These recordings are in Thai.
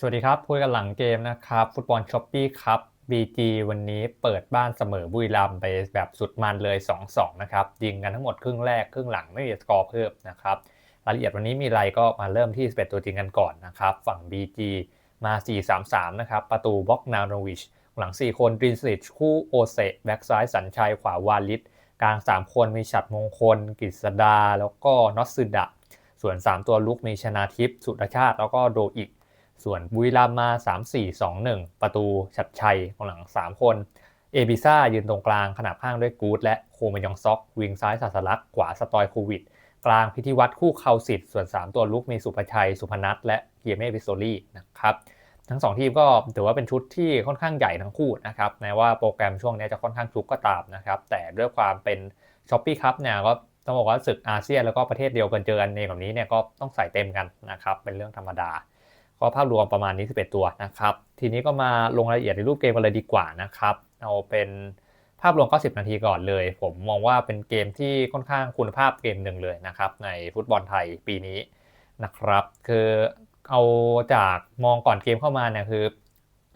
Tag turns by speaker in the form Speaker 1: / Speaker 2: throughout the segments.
Speaker 1: สวัสดีครับคุยกันหลังเกมนะครับ ฟุตบอลช้อปปี้ครับ BG วันนี้เปิดบ้านเสมอบุรีรัมไปแบบสุดมันเลย 2-2 นะครับ ยิงกันทั้งหมดครึ่งแรก ครึ่งหลังไม่มีสกอร์เพิ่มนะครับ รายละเอียดวันนี้มีอะไรก็มาเริ่มที่ 11 ตัวจริงกันก่อนนะครับ ฝั่ง BG มา 4-3-3 นะครับ ประตูบ็อกนาโนวิช หลัง 4 คนดรินสิชคู่โอเซแบ็กซ้ายสัญชัย ขวาวาลิตกลาง 3 คนมีฉัดมงคลกฤษดา แล้วก็นอสซึดะ ส่วน 3 ตัวลุกมีชนาทิพย์สุรชาติ แล้วก็โดอิก ส่วนบุรีรัมมา 3-4-2-1 ประตูชัดชัยของหลัง 3 คน เอบิซ่ายืนตรงกลางขนาบข้างด้วยกูดและโคมยองซอก วิงซ้ายศาสลักขวาสตอยโควิด กลางพิธีวัตรคู่เขาสิทธิ์ส่วน 3 ตัวลุกมีสุภชัย สุพนัทและเฮียเม่พิโซลี่นะครับทั้ง 2 ทีมก็ถือว่าเป็นชุดที่ค่อนข้างใหญ่ทั้งคู่นะครับแม้ว่าโปรแกรมช่วงนี้จะค่อนข้างชุกก็ตามนะครับแต่ด้วยความเป็นช้อปปี้คัพเนี่ยก็ต้องบอกว่าศึกอาเซียนแล้วก็ประเทศเดียวกันเจอกันเองแบบนี้เนี่ยก็ต้องใส่เต็มกันนะครับเป็นเรื่องธรรมดา ก็ภาพรวมประมาณนี้11ตัวนะครับ ทีนี้ก็มาลงรายละเอียดในรูปเกมกันเลยดีกว่านะครับ เอาเป็นภาพรวม 90 นาทีก่อนเลย ผมมองว่าเป็นเกมที่ค่อนข้างคุณภาพเกมหนึ่งเลยนะครับ ในฟุตบอลไทยปีนี้นะครับ คือเอาจากมองก่อนเกมเข้ามาเนี่ยคือ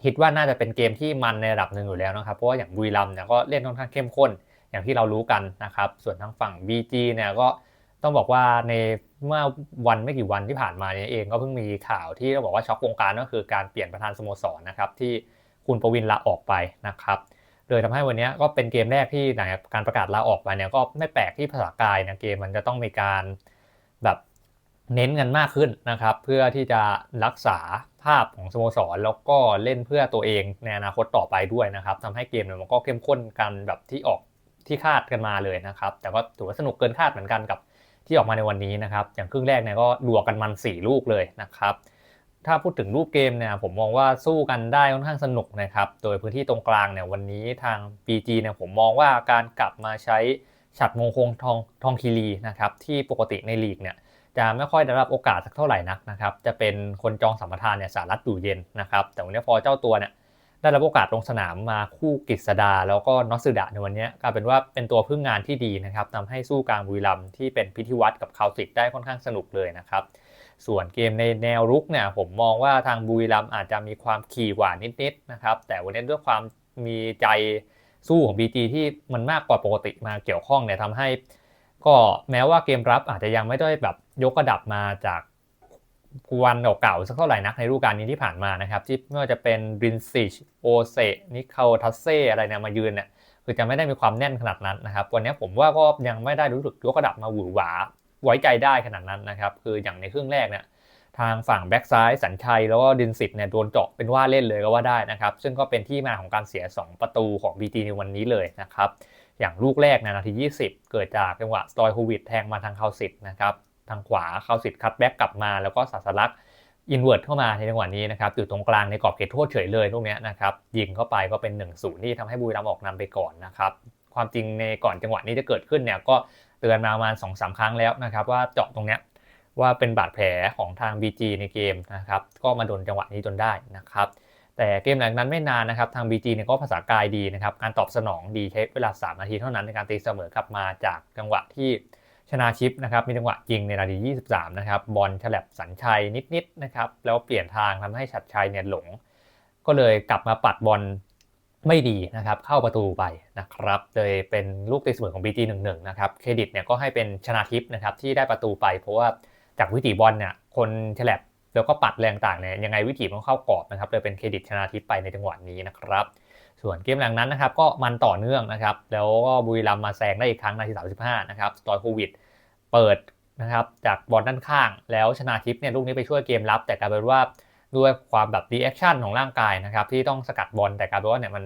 Speaker 1: คิดว่าน่าจะเป็นเกมที่มันในระดับหนึ่งอยู่แล้วนะครับ เพราะว่าอย่างบุรีรัมย์เนี่ยก็เล่นค่อนข้างเข้มข้น อย่างที่เรารู้กันนะครับ ส่วนทางฝั่ง BG เนี่ยก็ ต้องบอกว่าในเมื่อวันไม่กี่วันที่ผ่านมาเนี่ยเองก็เพิ่งมีข่าวที่ต้องบอกว่าช็อกวงการก็คือการเปลี่ยนประธานสโมสรนะครับที่คุณประวินลาออกไปนะครับเลยทำให้วันนี้ก็เป็นเกมแรกที่หลังจากการประกาศลาออกไปเนี่ยก็ไม่แปลกที่ภาษากายนะเกมมันจะต้องมีการแบบเน้นกันมากขึ้นนะครับ เพื่อที่จะรักษาภาพของสโมสร แล้วก็เล่นเพื่อตัวเองในอนาคตต่อไปด้วยนะครับทำให้เกมเนี่ยมันก็เข้มข้นกันแบบที่ออกที่คาดกันมาเลยนะครับ แต่ก็ถือว่าสนุกเกินคาดเหมือนกันกับ ที่ออกมาในวันนี้นะครับ อย่างครึ่งแรกเนี่ยก็ลวกกันมัน 4 ลูกเลยนะครับ ถ้าพูดถึงรูปเกมเนี่ยผมมองว่าสู้กันได้ค่อนข้างสนุกนะครับ โดยพื้นที่ตรงกลางเนี่ยวันนี้ทาง PG เนี่ยผมมองว่าการกลับมาใช้ฉัดมงคงทองทองคีรีนะครับที่ปกติในลีกเนี่ยจะไม่ค่อยได้รับโอกาสสักเท่าไหร่นักนะครับ จะเป็นคนจองสัมปทานเนี่ยสารัตอยู่เย็นนะครับ แต่วันนี้พอเจ้าตัวเนี่ย ได้รับโอกาสลงสนามมาคู่กฤษดา แล้วก็นอสึดะในวันนี้กลายเป็นว่าเป็นตัวพึ่งงานที่ดีนะครับทำให้สู้กลางบุรีรัมที่เป็นพิธีวัตรกับคาวสิกได้ค่อนข้างสนุกเลยนะครับส่วนเกมในแนวรุกเนี่ยผมมองว่าทางบุรีรัมอาจจะมีความขี่หวานนิดๆนะครับแต่วันนี้ด้วยความมีใจสู้ของ BG ที่มันมากกว่าปกติมาเกี่ยวข้องเนี่ยทำให้ ก็แม้ว่าเกมรับอาจจะยังไม่ได้แบบยกระดับมาจาก วันเก่าๆสักเท่าไหร่นักในฤดูกาลนี้ที่ผ่านมานะครับที่ไม่ว่าจะเป็นรินซิชโอเซนิคาทัสเซอะไรเนี่ยมายืนเนี่ยคือจะไม่ได้มีความแน่นขนาดนั้นนะครับ วันนี้ผมว่าก็ยังไม่ได้รู้สึกยกระดับมาหวือหวาไว้ใจได้ขนาดนั้นนะครับ คืออย่างในครึ่งแรกเนี่ยทางฝั่งแบ็กซ้ายสัญชัยแล้วก็ดินสิทธิ์เนี่ยโดนเจาะเป็นว่าเล่นเลยก็ว่าได้นะครับ ซึ่งก็เป็นที่มาของการเสีย 2 ประตูของ BT ในวันนี้เลยนะครับ อย่างลูกแรกในนาที 20 เกิดจากจังหวะสตอยโควิดแทงมาทางคาสิทธ์นะครับ ทางขวาเข้าสิทธิ์คัตแบ็กกลับมา แล้วก็ศาสลักอินเวอร์ตเข้ามาในจังหวะนี้นะครับอยู่ตรงกลางในกรอบเขตโทษเฉยเลยตรงนี้นะครับยิงเข้าไปก็เป็น1นศูนย์ที่ทำให้บุรีรัมย์ออกนำไปก่อนนะครับความจริงในก่อนจังหวะนี้จะเกิดขึ้นเนี่ยก็เตือนมาประมาณ2องสาครั้งแล้วนะครับว่าเจาะตรงเนี้ยว่าเป็นบาดแผลของทาง BG ในเกมนะครับก็มาโดนจังหวะนี้จนได้นะครับแต่เกมหลังนั้นไม่นานนะครับทาง BG เนี่ยก็ภาษากายดีนะครับการตอบสนองดีใช้เวลา 3 นาทีเท่านั้นในการตีเสมอกลับมาจากจังหวะที่ ชนะชิปนะครับมีจังหวะยิงในนาที 23 นะครับบอลฉลับสัญชัยนิดๆนะครับแล้วเปลี่ยนทางทำให้ชัดชัยเนี่ยหลง ก็เลยกลับมาปัดบอลไม่ดีนะครับเข้าประตูไปนะครับเลยเป็นลูกตีเสมอของ BG 1-1นะครับเครดิตเนี่ยก็ให้เป็นชนะทิพนะครับที่ได้ประตูไป เพราะว่าจากวิถีบอลเนี่ยคนฉลับแล้วก็ปัดแรงต่างเนี่ยยังไงวิถีมันเข้ากรอบนะครับเลยเป็นเครดิตชนะทิพไปในจังหวะนี้นะครับ ส่วนเกมหลังนั้นนะครับก็มันต่อเนื่องนะครับ แล้วก็บุรีรัมมาแซงได้อีกครั้งนาที35นะครับสตอยโควิด เปิดนะครับจากบอลด้านข้าง แล้วชนะทิพย์เนี่ยลูกนี้ไปช่วยเกมรับ แต่กลายเป็นว่าด้วยความแบบดีแอคชั่นของร่างกายนะครับที่ต้องสกัดบอลแต่กลายเป็นว่าเนี่ยมัน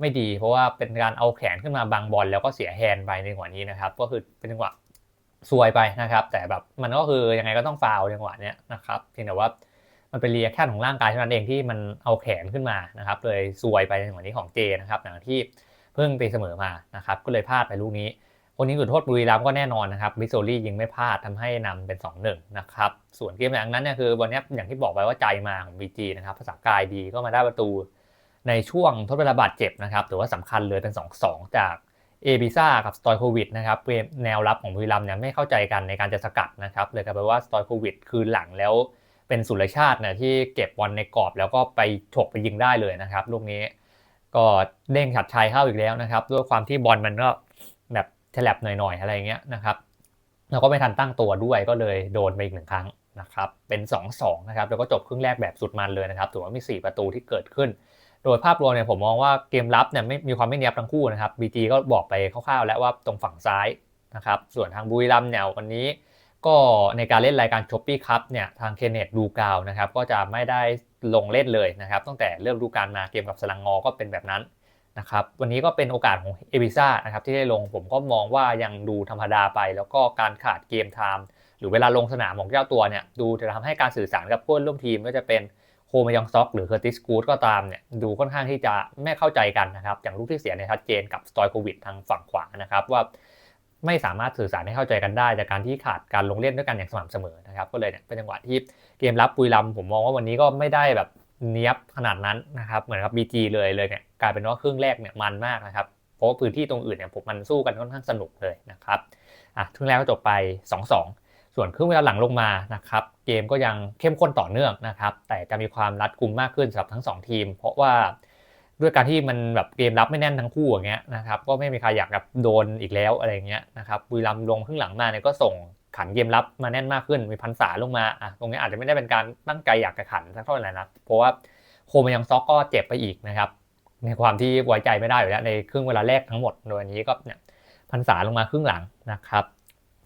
Speaker 1: ไม่ดี เพราะว่าเป็นการเอาแขนขึ้นมาบังบอลแล้วก็เสียแฮนด์ไปในจัวนี้นะครับ ก็คือเป็นจังหวะซวยไปนะครับ แต่แบบมันก็คือยังไงก็ต้องฟาวจังหวะเนี้ยนะครับเพียงแต่ว่า มันเป็นรีแอคชั่นของร่างกายเท่านั้นเองที่มันเอาแขนขึ้นมานะครับเลยซวยไปในจังหวะนี้ของเจนะครับอย่างที่เพิ่งตีเสมอมานะครับก็เลยพลาดไปลูกนี้คนยิงจุดโทษบุรีรัมย์ก็แน่นอนนะครับมิโซรี่ยิงไม่พลาดทำให้นำเป็น 2-1 นะครับส่วนเกมอย่างนั้นเนี่ยคือวันนี้อย่างที่บอกไปว่าใจมาของ BG นะครับภาษากายดีก็มาได้ประตูในช่วงทดเวลาบาดเจ็บนะครับถือว่าสำคัญเลยเป็น 2-2 จากเอบิซ่ากับสตอยโควิดนะครับเกมแนวรับของบุรีรัมย์เนี่ยไม่เข้าใจกันในการจะสกัดนะครับเลยกลายเป็นว่าสตอยโควิดคืนหลังแล้ว เป็นสุรชาติเนี่ยที่เก็บบอลในกรอบแล้วก็ไปฉกไปยิงได้เลยนะครับลูกนี้ก็เด้งฉัดชัยเข้าอีกแล้วนะครับ ด้วยความที่บอลมันก็แบบแฉลบหน่อยๆอะไรเงี้ยนะครับแล้วก็ไม่ทันตั้งตัวด้วยก็เลยโดนไปอีกหนึ่งครั้งนะครับเป็น2-2นะครับแล้วก็จบครึ่งแรกแบบสุดมันเลยนะครับถือว่ามี 4 ประตูที่เกิดขึ้น โดยภาพรวมเนี่ยผมมองว่าเกมรับเนี่ยไม่มีความไม่เนียบทั้งคู่นะครับบีจีก็บอกไปคร่าวๆแล้วว่าตรงฝั่งซ้ายนะครับส่วนทางบุรีรัมย์เนี่ยวันนี้ ก็ในการเล่นรายการช็อปปี้คัพเนี่ยทางเคนเนตดูกาวนะครับก็จะไม่ได้ลงเล่นเลยนะครับตั้งแต่เริ่มดูกาลมาเกมกับสลังงอก็เป็นแบบนั้นนะครับวันนี้ก็เป็นโอกาสของเอบิซ่านะครับที่ได้ลงผมก็มองว่ายังดูธรรมดาไป แล้วก็การขาดเกมไทม์หรือเวลาลงสนามของเจ้าตัวเนี่ยดูจะทำให้การสื่อสารกับเพื่อนร่วมทีมก็จะเป็นโคมายองซ็อกหรือเคอร์ติสกูดก็ตามเนี่ยดูค่อนข้างที่จะไม่เข้าใจกันนะครับอย่างลูกที่เสียในชัดเจนกับสตอยโควิดทางฝั่งขวานะครับว่า ไม่สามารถสื่อสารให้เข้าใจกันได้ จากการที่ขาดการลงเล่นด้วยกันอย่างสม่ำเสมอนะครับก็เลยเนี่ยเป็นจังหวะที่เกมรับปุยลำผมมองว่าวันนี้ก็ไม่ได้แบบเนี้ยบขนาดนั้นนะครับเหมือนกับ BG เลยเลยเนี่ยกลายเป็นว่าครึ่งแรกเนี่ยมันมากนะครับเพราะว่าพื้นที่ตรงอื่นเนี่ยผมมันสู้กันค่อนข้างสนุกเลยนะครับอะครึ่งแรกก็จบไป 2-2 ส่วนครึ่งเวลาหลังลงมานะครับเกมก็ยังเข้มข้นต่อเนื่องนะครับแต่จะมีความรัดกุมมากขึ้นสำหรับทั้ง 2 ทีม เพราะว่า ด้วยการที่มันแบบเกมรับไม่แน่นทั้งคู่อย่างเงี้ยนะครับก็ไม่มีใครอยากแบบโดนอีกแล้วอะไรเงี้ยนะครับบุรีรัมย์ลงครึ่งหลังมาเนี่ยก็ส่งขันเกมรับมาแน่นมากขึ้นมีพันษาลงมาอะตรงนี้อาจจะไม่ได้เป็นการตั้งใจอยากจะขันสักเท่าไหร่นะเพราะว่าโคมยังซอกก็เจ็บไปอีกนะครับในความที่ไว้ใจไม่ได้อยู่แล้วในครึ่งเวลาแรกทั้งหมดโดยนี้ก็เนี่ยพันษาลงมาครึ่งหลังนะครับ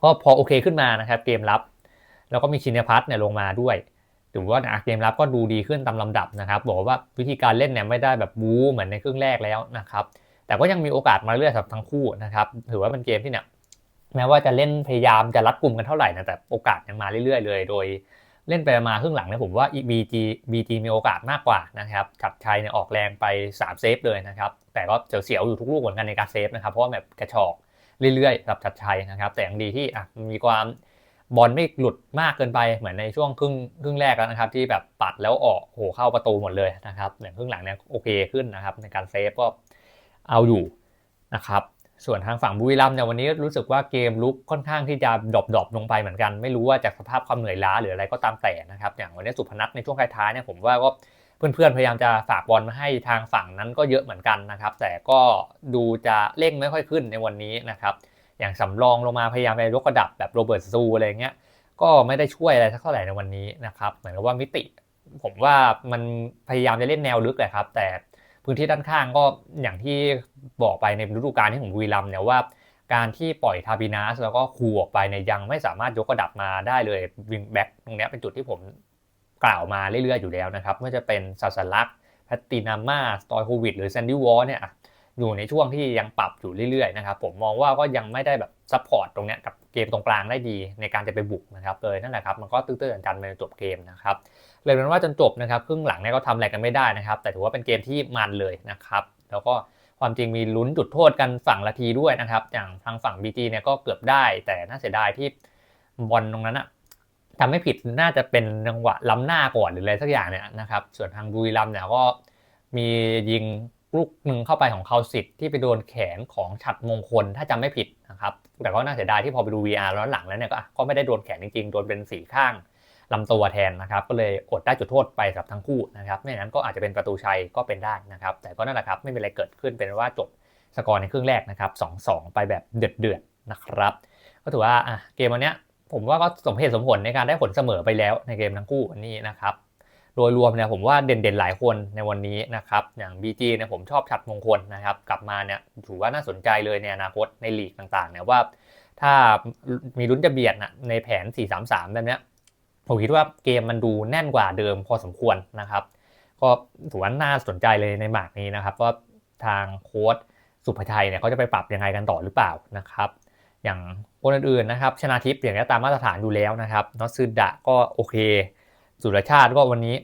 Speaker 1: ก็พอโอเคขึ้นมานะครับเกมรับ แล้วก็มีชินพัฒน์เนี่ยลงมาด้วย ถือว่าเกมรับก็ดูดีขึ้นตามลำดับนะครับ บอกว่าวิธีการเล่นเนี่ยไม่ได้แบบบู๊เหมือนในครึ่งแรกแล้วนะครับ แต่ก็ยังมีโอกาสมาเรื่อยสำหรับทั้งคู่นะครับ ถือว่าเป็นเกมที่เนี่ยแม้ว่าจะเล่นพยายามจะรัดกลุ่มกันเท่าไหร่นะแต่โอกาสยังมาเรื่อยๆเลย โดยเล่นไปมาครึ่งหลังเนี่ยผมว่า BG BG มีโอกาสมากกว่านะครับฉัดชัยเนี่ยออกแรงไป 3 เซฟเลยนะครับ แต่ก็เสียวๆอยู่ทุกลูกเหมือนกันในการเซฟนะครับ เพราะว่าแบบกระชอกเรื่อยๆกับชัดชัยนะครับ แต่ยังดีที่มีความ บอลไม่หลุดมากเกินไปเหมือนในช่วงครึ่งครึ่งแรกแล้วนะครับ ที่แบบปัดแล้วออกโหเข้าประตูหมดเลยนะครับอย่างครึ่งหลังเนี่ยโอเคขึ้นนะครับ ในการเซฟก็เอาอยู่นะครับส่วนทางฝั่งบุรีรัมย์เนี่ยวันนี้รู้สึกว่าเกมลุกค่อนข้างที่จะดรอปดอปลงไปเหมือนกัน ไม่รู้ว่าจากสภาพความเหนื่อยล้าหรืออะไรก็ตามแต่นะครับอย่างวันนี้สุพนัทในช่วงท้ายๆเนี่ยผมว่าก็เพื่อนๆพยายามจะฝากบอลมาให้ทางฝั่งนั้นก็เยอะเหมือนกันนะครับ แต่ก็ดูจะเร่งไม่ค่อยขึ้นในวันนี้นะครับ อย่างสำรองลงมาพยายามไปยกระดับแบบโรเบิร์ตซูอะไรเงี้ยก็ไม่ได้ช่วยอะไรสักเท่าไหร่ในวันนี้นะครับเหมือนกับว่ามิติ ผมว่ามันพยายามจะเล่นแนวลึกแหละครับ แต่พื้นที่ด้านข้างก็อย่างที่บอกไปในฤดูกาลที่ผมวีลัมเนี่ยว่าการที่ปล่อยทาบินัสแล้วก็คูออกไปเนี่ยยังไม่สามารถยกระดับมาได้เลยวิงแบ็กตรงนี้เป็นจุดที่ผมกล่าวมาเรื่อยๆอยู่แล้วนะครับไม่ว่าจะเป็นซาสลักแพตตินาม่าสตอยโควิด หรือแซนดี้วอลเนี่ย อยู่ในช่วงที่ยังปรับอยู่เรื่อยๆนะครับผมมองว่าก็ยังไม่ได้แบบซัพพอร์ตตรงนี้กับเกมตรงกลางได้ดีในการจะไปบุกนะครับเลยนั่นแหละครับมันก็ตื้อๆกันไปจบเกมนะครับเลยเป็นว่าจนจบนะครับครึ่งหลังเนี่ยก็ทำอะไรกันไม่ได้นะครับ แต่ถือว่าเป็นเกมที่มันเลยนะครับแล้วก็ความจริงมีลุ้นจุดโทษกันฝั่งละทีด้วยนะครับ อย่างทางฝั่ง BG เนี่ยก็เกือบได้ แต่น่าเสียดายที่บอลตรงนั้นอะทำไม่ผิดน่าจะเป็นจังหวะล้ำหน้าก่อนหรืออะไรสักอย่างเนี่ยนะครับ ส่วนทางบุรีรัมเนี่ยก็มียิง ลูกหนึ่งเข้าไปของเขาสิทธิ์ที่ไปโดนแขนของฉัดมงคลถ้าจำไม่ผิดนะครับแต่ก็น่าเสียดายที่พอไปดู VR แล้วหลังแล้วเนี่ยก็ไม่ได้โดนแขนจริงๆโดนเป็นสีข้างลำตัวแทนนะครับก็เลยอดได้จุดโทษไปกับทั้งคู่นะครับไม่งนั้นก็อาจจะเป็นประตูชัยก็เป็นได้นะครับแต่ก็นั่นแหละครับไม่มีอะไรเกิดขึ้นเป็นว่าจบสกอร์ในครึ่งแรกนะครับ2-2ไปแบบเดือดๆนะครับก็ถือว่าอะเกมวันนี้ผมว่าก็สมเหตุสมผลในการได้ผลเสมอไปแล้วในเกมทั้งคู่วันนี้นะครับ โดยรวมเนี่ยผมว่าเด่นๆหลายคนในวันนี้นะครับอย่าง BG เนี่ยผมชอบชัดมงคลนะครับกลับมาเนี่ยถือว่าน่าสนใจเลยในอนาคตในลีกต่างๆเนี่ยว่า ถ้ามีลุ้นจะเบียดนะในแผน 4-3-3 แบบนี้ผมคิดว่าเกมมันดูแน่นกว่าเดิมพอสมควรนะครับ ก็ถือว่าน่าสนใจเลยในหมากนี้นะครับว่าทางโค้ชสุภชัยเนี่ยเขาจะไปปรับยังไงกันต่อหรือเปล่านะครับ อย่างคนอื่นๆนะครับชนะทิพย์อย่างนี้ตามมาตรฐานอยู่แล้วนะครับนอตซึดะก็โอเค สุรชาติก็วันนี้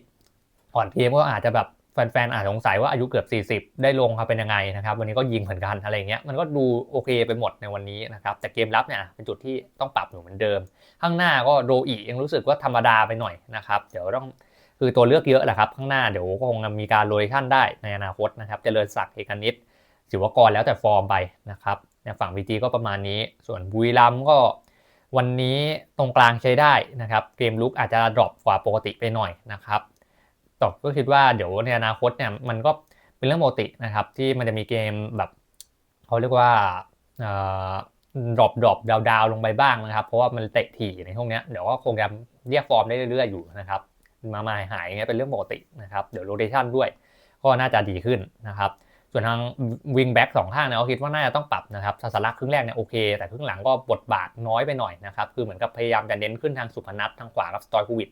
Speaker 1: อ่อนเพลียก็อาจจะแบบแฟนๆอาจสงสัยว่าอายุเกือบ 40 ได้ลงครับเป็นยังไงนะครับ วันนี้ก็ยิงเหมือนกันอะไรเงี้ยมันก็ดูโอเคไปหมดในวันนี้นะครับ แต่เกมรับเนี่ยเป็นจุดที่ต้องปรับอยู่เหมือนเดิม ข้างหน้าก็โรอียังรู้สึกว่าธรรมดาไปหน่อยนะครับ เดี๋ยวต้องคือตัวเลือกเยอะแหละครับ ข้างหน้าเดี๋ยวก็คงมีการโรยขั้นได้ในอนาคตนะครับจเจริญศักดิ์เอกนิตศิวกรแล้วแต่ฟอร์มไปนะครับในฝั่งบีจีก็ประมาณนี้ ส่วนบุรีรัมก็ วันนี้ตรงกลางใช้ได้นะครับ เกมลุกอาจจะดรอปกว่าปกติไปหน่อยนะครับตอบก็คิดว่าเดี๋ยวในอนาคตเนี่ยมันก็เป็นเรื่องปกตินะครับ ที่มันจะมีเกมแบบเขาเรียกว่าดรอปดรอปดาวดาวลงไปบ้างนะครับ เพราะว่ามันเตะถี่ในช่วงนี้เดี๋ยวก็คงจะเรียกฟอร์มได้เรื่อยๆอยู่นะครับ มามาหายเงี้ยเป็นเรื่องปกตินะครับ เดี๋ยวโรเตชันด้วยก็น่าจะดีขึ้นนะครับ ส่วนทางวิงแบ็กสองข้างเนี่ยเราคิดว่าน่าจะต้องปรับนะครับซาสลักครึ่งแรกเนี่ยโอเค แต่ครึ่งหลังก็บทบาทน้อยไปหน่อยนะครับ คือเหมือนกับพยายามจะเน้นขึ้นทางสุพนัททางขวากับสตอยโควิด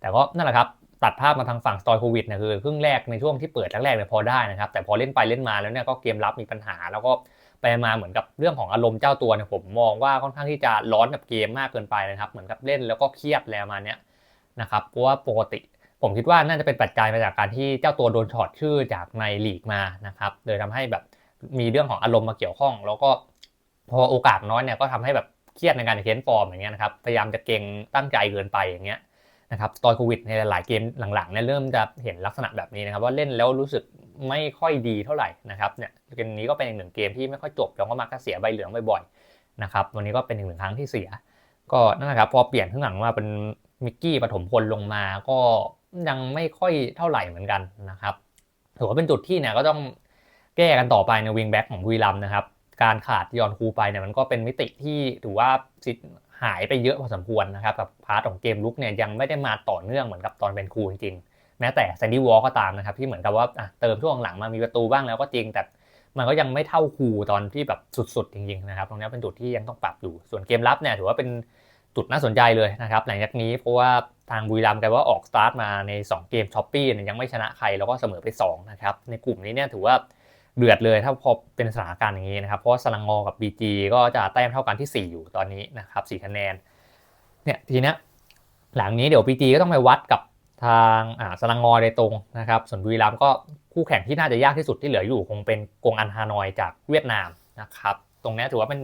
Speaker 1: แต่ก็นั่นแหละครับ ตัดภาพมาทางฝั่งสตอยโควิดเนี่ยคือครึ่งแรกในช่วงที่เปิดแรกๆเนี่ยพอได้นะครับ แต่พอเล่นไปเล่นมาแล้วเนี่ยก็เกมรับมีปัญหา แล้วก็ไปมาเหมือนกับเรื่องของอารมณ์เจ้าตัวเนี่ยผมมองว่าค่อนข้างที่จะร้อนกับเกมมากเกินไปนะครับ เหมือนกับเล่นแล้วก็เครียดแล้วมาเนี้ยนะครับ เพราะว่าปกติ ผมคิดว่าน่าจะเป็นปัจจัยมาจากการที่เจ้าตัวโดนถอดชื่อจากในลีกมานะครับเลยทำให้แบบมีเรื่องของอารมณ์มาเกี่ยวข้อง แล้วก็พอโอกาสน้อยเนี่ยก็ทำให้แบบเครียดในการเค้นฟอร์มอย่างเงี้ยนะครับพยายามจะเก่งตั้งใจเกินไปอย่างเงี้ยนะครับตอนโควิดในหลายเกมหลังๆเนี่ยเริ่มจะเห็นลักษณะแบบนี้นะครับ ว่าเล่นแล้วรู้สึกไม่ค่อยดีเท่าไหร่นะครับเนี่ยเกมนี้ก็เป็นอีกหนึ่งเกมที่ไม่ค่อยจบแล้วก็มักจะเสียใบเหลืองบ่อยๆนะครับวันนี้ก็เป็นอีกหนึ่งครั้งที่เสีย ก็นั่นแหละครับพอเปลี่ยนข้างหลังมาเป็นมิกกี้ปฐมพลลงมาก็ ยังไม่ค่อยเท่าไหร่เหมือนกันนะครับถือว่าเป็นจุดที่เนี่ยก็ต้องแก้กันต่อไปในวิงแบ็กของบุรีรัมนะครับ การขาดยอนคูไปเนี่ยมันก็เป็นมิติที่ถือว่าหายไปเยอะพอสมควรนะครับกับพาร์ทของเกมลุกเนี่ยยังไม่ได้มาต่อเนื่องเหมือนกับตอนเป็นครูจริงๆแม้แต่แซนดี้วอลก็ตามนะครับที่เหมือนกับว่าเติมช่วงหลังมามีประตูบ้างแล้วก็จริงแต่มันก็ยังไม่เท่าครูตอนที่แบบสุดๆจริงๆนะครับตรงนี้เป็นจุดที่ยังต้องปรับอยู่ส่วนเกมรับเนี่ยถือว่าเป็นจุดน่าสนใจเลยนะครับหลังจากนี้เพราะว่า ทางบุรีรัมย์กันว่าออกสตาร์ทมาใน 2 เกมช้อปปี้ยังไม่ชนะใครแล้วก็เสมอไป2นะครับในกลุ่มนี้เนี่ยถือว่าเดือดเลยถ้าพอเป็นสถานการณ์อย่างนี้นะครับเพราะว่าสลังงอกับ BG ก็จะแต้มเท่ากันที่ 4 อยู่ตอนนี้นะครับ4คะแนนเนี่ยทีนี้หลังนี้เดี๋ยว BG ก็ต้องไปวัดกับทางอ่าสลังงอโดยตรงนะครับส่วนบุรีรัมย์ก็คู่แข่งที่น่าจะยากที่สุดที่เหลืออยู่คงเป็นกงอันฮานอยจากเวียดนามนะครับตรงนี้ถือว่าเป็น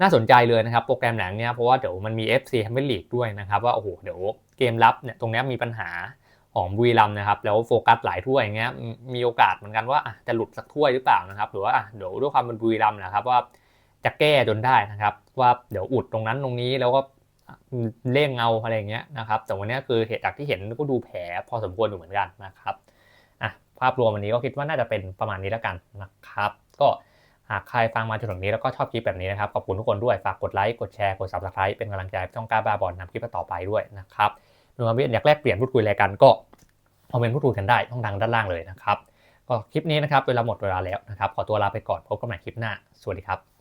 Speaker 1: น่าสนใจเลยนะครับโปรแกรมหลังเนี้ยเพราะว่าเดี๋ยวมันมี FC h a m p i o n League ด้วยนะครับว่าโอ้โหเดี๋ยว เกมรับเนี่ยตรงนี้มีปัญหาของบุรีรัมนะครับแล้วโฟกัสหลายถ้วยอย่างเงี้ยมีโอกาสเหมือนกันว่าจะหลุดสักถ้วยหรือเปล่านะครับ หรือว่าเดี๋ยวด้วยความเป็นบุรีรัมนะครับว่าจะแก้จนได้นะครับ ว่าเดี๋ยวอุดตรงนั้นตรงนี้แล้วก็เล่งเงาอะไรเงี้ยนะครับ แต่วันนี้คือเหตุจากที่เห็นก็ดูแผลพอสมควรอยู่เหมือนกันนะครับอะภาพรวมวันนี้ก็คิดว่าน่าจะเป็นประมาณนี้แล้วกันนะครับ ก็หากใครฟังมาจนถึงนี้แล้วก็ชอบคลิปแบบนี้นะครับขอบคุณทุกคนด้วยฝากกดไลค์กดแชร์กด subscribe เป็นกำลังใจช่องกล้าบาบอลนำคลิปต่อไปด้วยนะครับ หรือว่าอยากแลกเปลี่ยนพูดคุยอะไรกันก็คอมเมนต์พูดคุยกันได้ช่องทางด้านล่างเลยนะครับก็คลิปนี้นะครับเวลาหมดเวลาแล้วนะครับขอตัวลาไปก่อนพบกันใหม่คลิปหน้าสวัสดีครับ